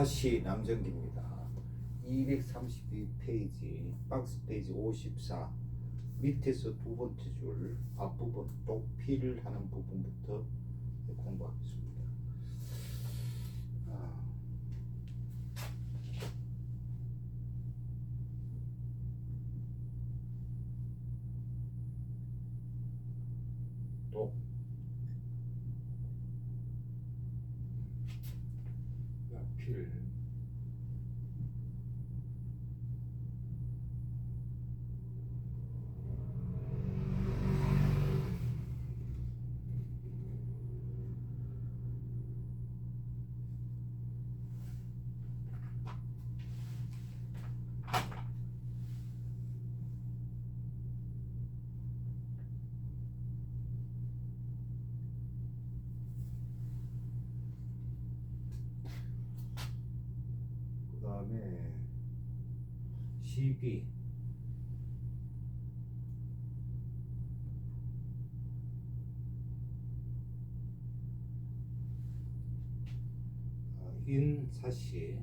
사시 남정기입니다. 232페이지 박스 페이지 54 밑에서 두 번째 줄 앞부분 독필 하는 부분부터 공부하겠습니다. 아, 독 필 그 다음에 시비 아, 인사시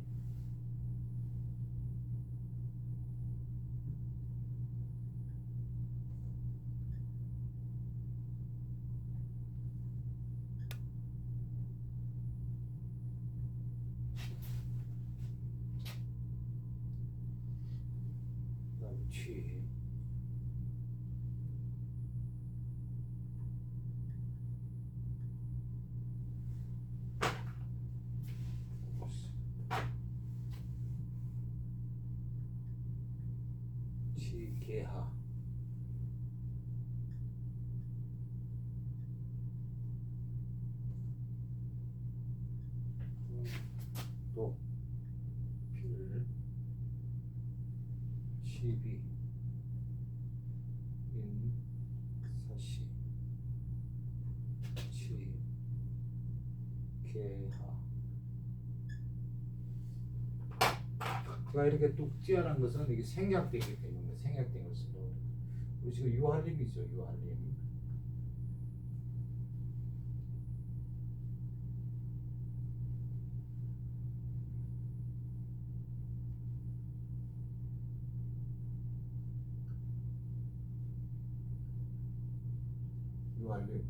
그다음 취 취계하. 또필 시비 인 사시 치 개하. 가 이렇게 뚝 찌어난 것은 이게 생략되기 때문에 지금 유한림이죠 유한림. 유한림.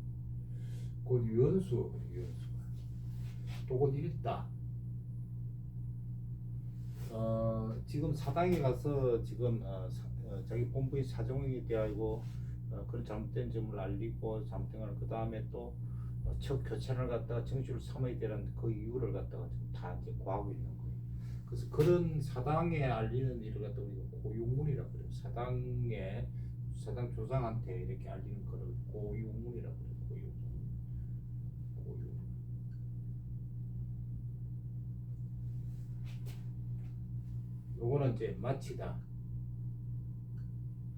곧 유연수 유연수가. 또곧 읽다 어, 지금 사당에 가서 지금 어, 사, 어, 자기 본부의 사정에 대하고 어, 그런 잘못된 점을 알리고 잘못된 걸그 다음에 또 어, 첫 교체를 갖다가 정치를 삼아야 되는 그 이유를 갖다가 다 이제 구하고 있는 거예요. 그래서 그런 사당에 알리는 일을 갖다 우리가 고유문이라 그래요. 사당에 사당 조상한테 이렇게 알리는 거를 고유문이라 그래요. 요거는 이제 마치다.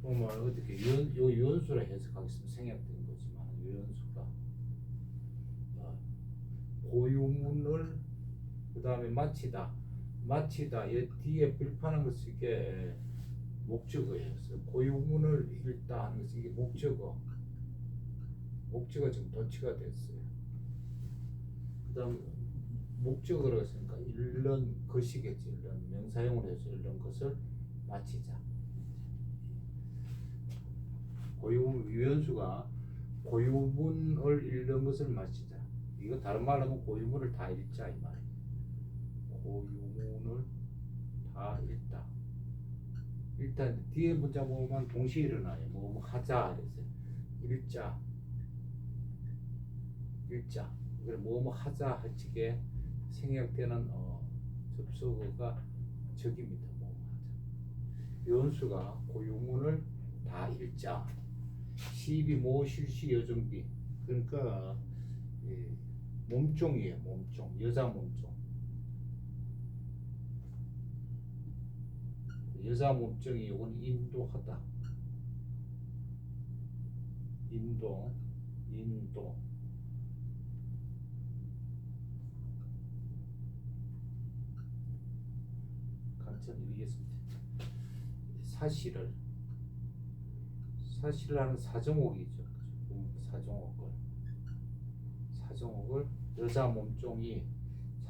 보면 어떻게 연, 요 연수라 해석하겠습니다. 생략된 거지만 연수가 어, 고유문을 그 다음에 마치다. 마치다. 이 뒤에 빌파는 것이 이게. 그래서 고유문을 읽다 하는 것이 이게 목적어. 목적어 지금 도치가 됐어요. 그 다음 목적어로 했으니까 읽는 것이겠지. 읽는 명사용으로 해서 읽는 것을 마치자. 고유문 유연수가 고유문을 읽는 것을 마치자. 이거 다른 말로 하면 고유문을 다 읽자 이 말이에요. 고유문을 다 읽다. 일단 뒤에 문자 보면 동시에 일어나요. 뭐, 뭐 하자 그래서 읽자. 읽자. 그래 뭐뭐 하자 할지게 생략되는 어, 접속어가 적입니다. 뭐뭐 하자. 연수가 고유문을 다 읽자. 시비 모 실시 여정비 그러니까 예, 몸종이에요. 몸종 여자 몸종. 여자 몸종이 이건 인도하다. 인도 인도 간단히 읽겠습니다. 사실을 사실 나는 사정옥이죠. 음, 사정옥을 사정옥을 여자 몸종이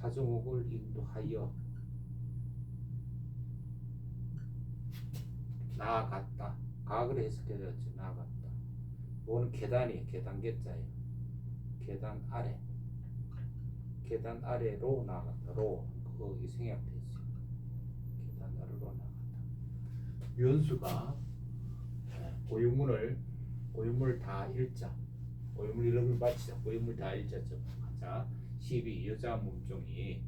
사정옥을 인도하여 나아갔다. 가을 해석해야 되었지. 나아갔다. 오는 계단이 계단 개자예요. 계단 아래. 계단 아래로 나아갔다. 로 거기 생략돼 있어요. 계단 아래로 나아갔다. 연수가 고유문을 고유문을 다 읽자. 고유물 이름을 마치자. 고유물 다 읽자죠. 자, 12 여자 몸종이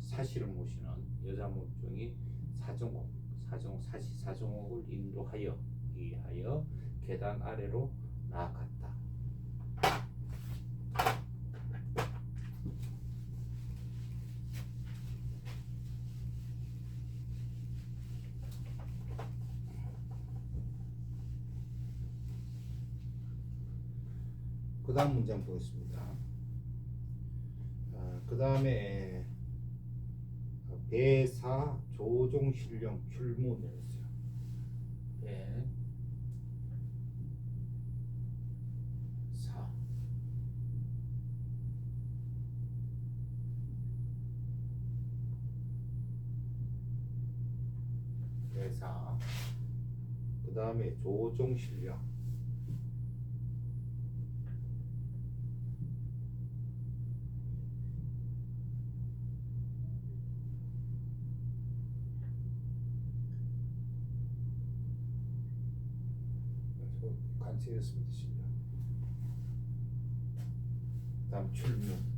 사실을 모시는 여자 몸종이 사정옥, 사정 사시 사정옥을 인도하여 이하여 계단 아래로 나아갔다. 그 다음 문장 보겠습니다. 아, 그 다음에 배사 조종 실령 출문이었어요. 배, 사, 배사, 그 다음에 조종 실령. 간체였습니다 실력. 다음 출문.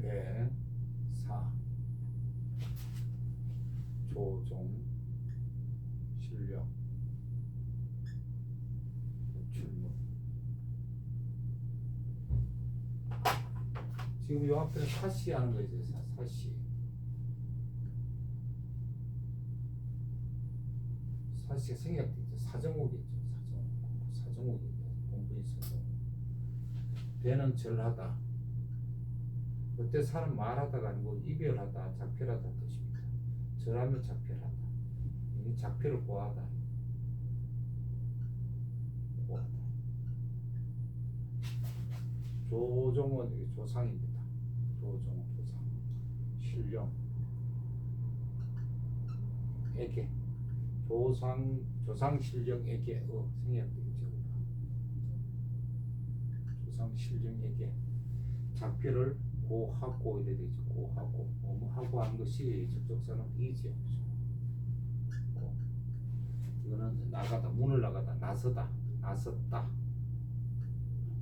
배, 사, 조종, 실력, 출문. 지금 요 앞에는 사시 하는 거 이제 사- 사시. 사시가 생략돼 있죠. 있죠. 사정옥. 사정옥이 공부에 있어서 배는 절하다. 그때 사람 말하다가 아니고 이별하다, 작별하다 뜻입니다. 절하면 작별하다. 이게 작별을 고하다. 고하다. 조종은 조상입니다. 조종은 조상. 신령. 에게. 조상 조상 신령에게 어 생략되죠. 조상 신령에게 작별을 고하고 이래 되죠. 고하고 뭐 하고 하는 것이 접속사는 이지요. 고. 이거는 나가다 문을 나가다 나서다 나섰다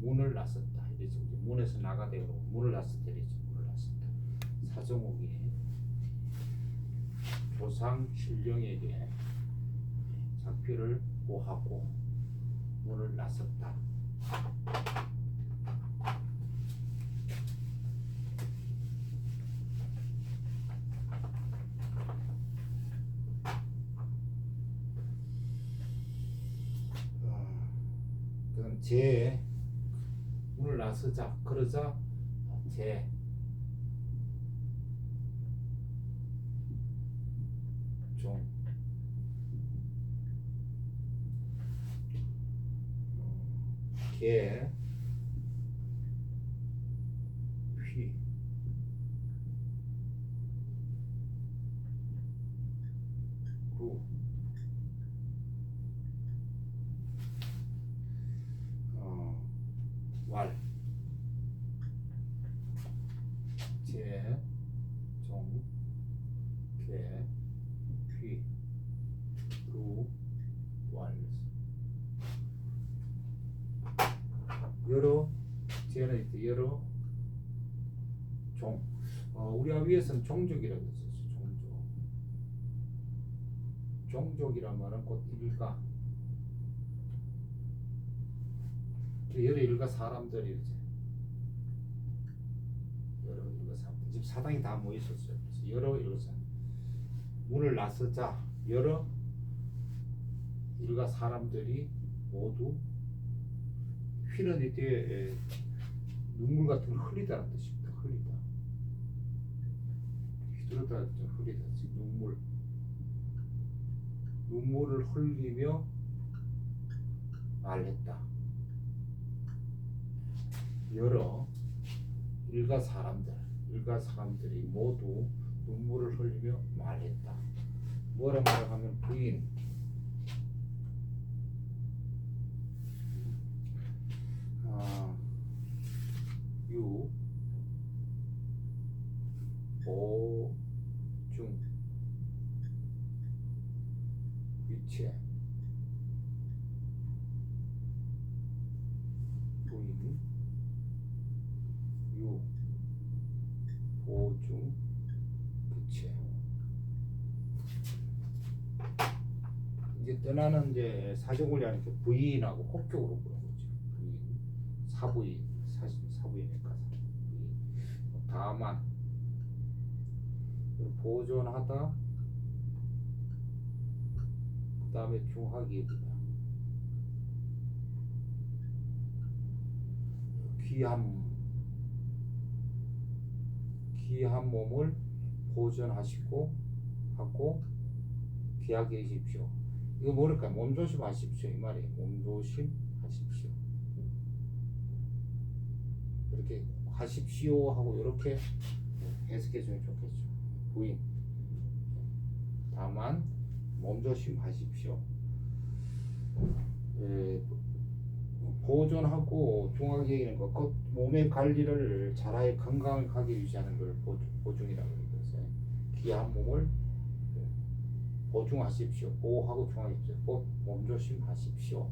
문을 나섰다 이래죠. 문에서 나가대로 문을 나섰다 이래죠. 문을 나섰다 사정옥이 조상 신령에게 작별을 고하고 문을 나섰다. 아, 제 문을 나서자 그러자 제 종. 개, 휘, 루, 어, 왈, 제, 종, 개, 휘, 루, 왈. 여러 제는 여러 종. 어, 우리가 위에서는 종족이라고 했었어. 종족. 종족이란 말은 곧 일가. 여러 일가 사람들이지. 여러 일가 사람들. 지금 사당이 다 모여 있었어요. 그래서 여러 일가 사람. 문을 나서자 여러 일가 사람들이 모두 휘는 이때 눈물 같은 걸 흘리다는 뜻입니다. 흘리다. 휘두르다 좀 흘리다. 지금 눈물. 눈물을 흘리며 말했다. 여러 일가 사람들, 일가 사람들이 모두 눈물을 흘리며 말했다. 뭐라 말하면 부인. 아, 유, 오, 중, 위체, 부인, 유, 보중, 위체. 이제 떠나는 이제 사정을 하니까 부인하고 혹격으로 부른 거죠. 부인, 사부인, 사실 사부인이니까 부인. 다만 보존하다. 그 다음에 중하기입니다. 귀함 귀한 몸을 보존하시고 하고 귀하게 하십시오. 이거 뭐랄까 몸 조심 하십시오 이 말이에요. 몸 조심 하십시오. 이렇게 하십시오 하고 이렇게 해석해 주면 좋겠죠. 부인. 다만 몸 조심하십시오. 에, 보존하고 얘기하는 거, 그 몸의 관리를 잘하여 건강을 가게 유지하는 걸 보, 보중이라고 그러거든요. 귀한 몸을 보충하십시오. 보호하고 중하십시오. 보, 몸 조심하십시오.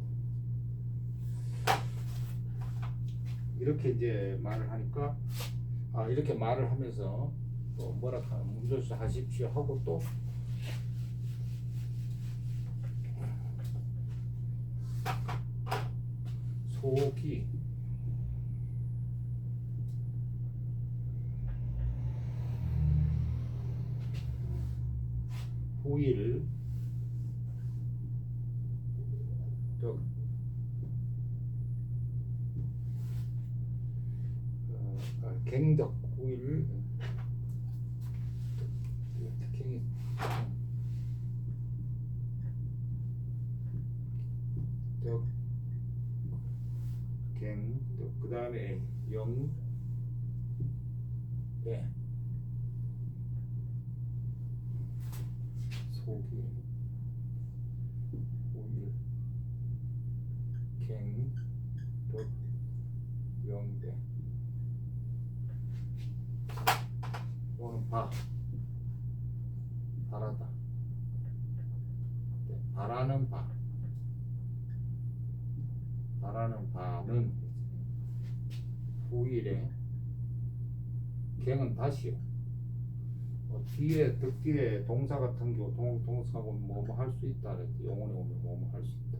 이렇게 이제 말을 하니까 아 이렇게 말을 하면서 또 뭐라 하면 몸 조심하십시오 하고 또 속이 후일. 또 어, 아, 갱덕 후일 갱 덕, 갱, 그 다음에 영, 네. 소기, 오일, 갱, 덕, 영대. 이거는 바, 바라다. 네, 바라는 바. 바라는 바는 후일에 갱은 다시요. 어, 뒤에 득 뒤에 동사 같은 경우 동 동사고 뭐뭐 할 수 있다 영혼에 오면 뭐뭐 할 수 있다.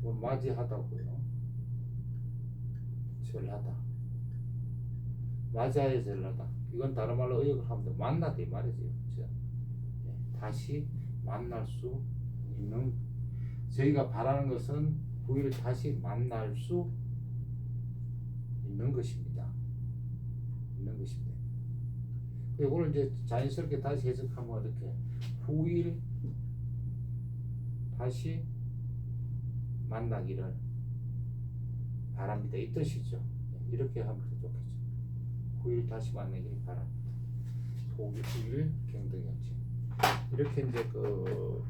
이건 맞이하다고요. 절하다. 맞아야 절하다. 이건 다른 말로 의역을 하면 돼. 만나다 이 말이지. 예, 다시 만날 수 있는 저희가 바라는 것은 부위를 다시 만날 수 있는 것입니다. 있는 것입니다. 이걸 이제 자연스럽게 다시 해석하면 이렇게 후일 다시 만나기를 바랍니다. 이 뜻이죠. 이렇게 하면 더 좋겠죠. 후일 다시 만나기를 바랍니다. 후일 경등현지 이렇게 이제 그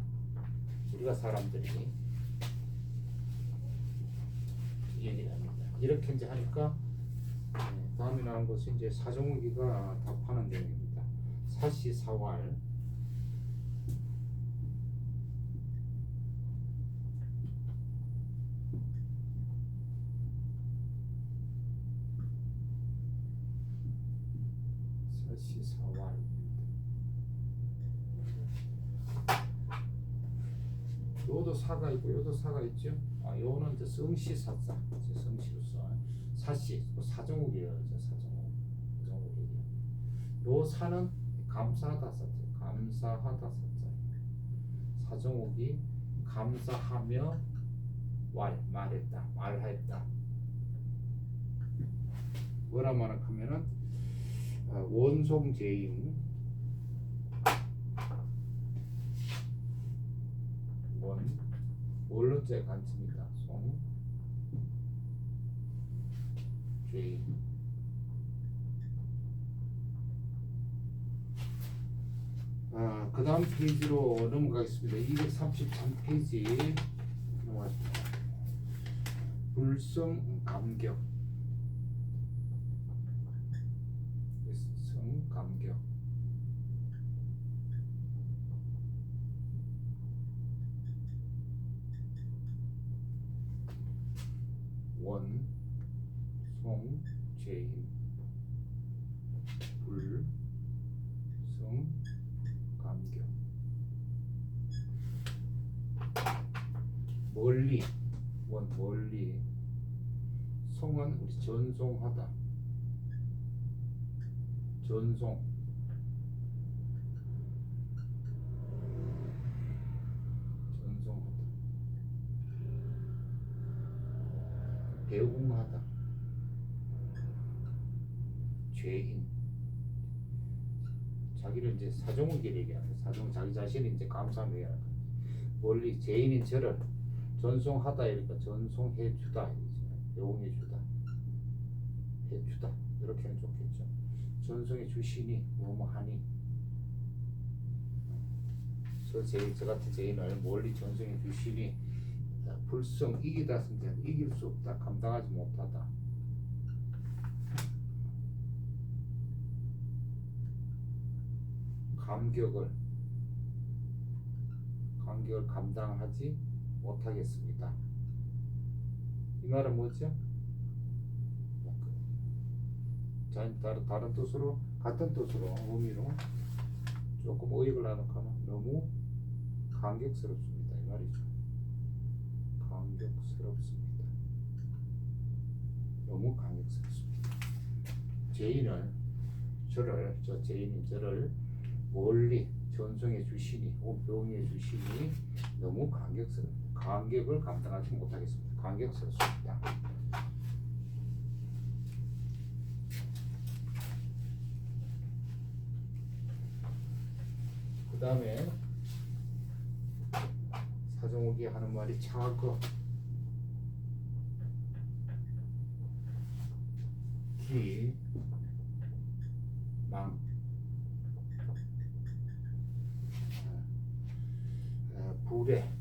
우리가 사람들이 얘기를 합니다. 이렇게 이제 하니까 네, 다음에 나온 것은 이제 사정우기가 답하는 내용입니다. 사시 사활 사시 사활 요도 사가 있고 요도 사가 있죠. 아, 요는 이제 성시사자, 이제 성시로서 사시, 뭐 사정욱이에요, 이제 사정욱, 사정욱이에요. 요 사는 감사하다 사자, 감사하다 사자. 사정욱이 감사하며 말 말했다, 말했다. 뭐라 말하면은 어, 원송제임 원 원론제 간치입니다. 송 죄. 그 다음 페이지로 넘어가겠습니다. 233페이지 넘어가겠습니다. 불성 감격. 불성 감격. 원, 송, 죄인, 불, 성, 감격. 멀리, 원 멀리. 성은 우리 전송하다. 전송. 전송하다. 배웅하다. 죄인. 자기를 이제 사정을 얘기하는 사정 자기 자신이 이제 얘기하는 거야. 원리 죄인인 저를 전송하다 이러니까 전송해 주다 배웅해 주다 해 주다 이렇게 하면 좋겠죠. 전송해 주시니 뭐뭐 하니 저 죄인 저 같은 죄인을 멀리 전송해 주시니 불성 이기다 쓴데 이길 수 없다 감당하지 못하다 감격을 감격을 감당하지 못하겠습니다. 이 말은 뭐죠? 자, 다른 다른 뜻으로 같은 뜻으로 의미로 조금 어익을 나누면 너무 감격스럽습니다. 이 말이죠. 감격스럽습니다. 너무 감격스럽습니다. 죄인을 저를 저 죄인인 저를 멀리 전송해 주시니 혹은 병해 주시니 너무 감격스럽 감격을 감당하지 못하겠습니다. 감격스럽습니다. 그 다음에 사정욱이 하는 말이 차거 기, 망, 어, 불에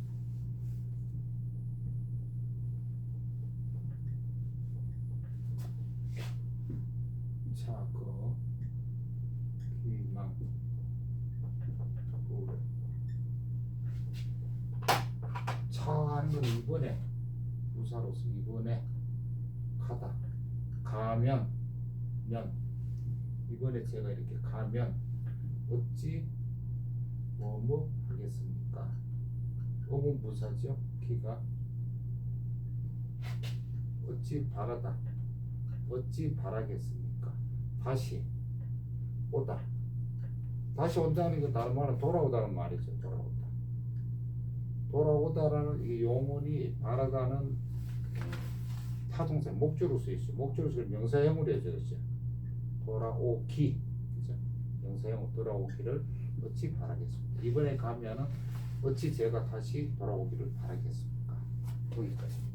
차거 기망 불에 차하는 건 이번에 부사로서 이번에 가다 가면 면 이번에 제가 이렇게 가면 어찌 뭐뭐 하겠습니까? 어문부사죠. 기가 어찌 바라다 어찌 바라겠습니까? 다시 오다 다시 온다는 건 다른 말은 돌아오다는 말이죠. 돌아오다 돌아오다라는 이 용언이 바라다는 타동사 목조로 쓰이죠. 쓰 명사형으로 해줘야죠. 돌아오기 그죠? 명사형 돌아오기를 어찌 바라겠습니까? 이번에 가면은 어찌 제가 다시 돌아오기를 바라겠습니까? 거기까지입니다.